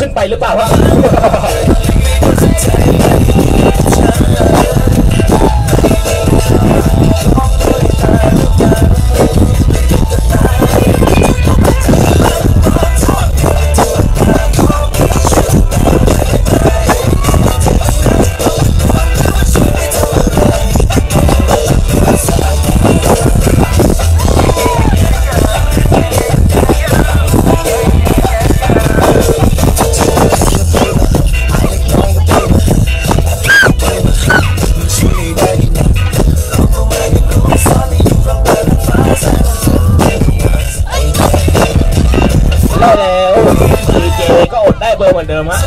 ขึ้นไปหรือเปล่าวะ ได้แล้วดีเจก็อดได้เบอร์เหมือนเดิมฮะ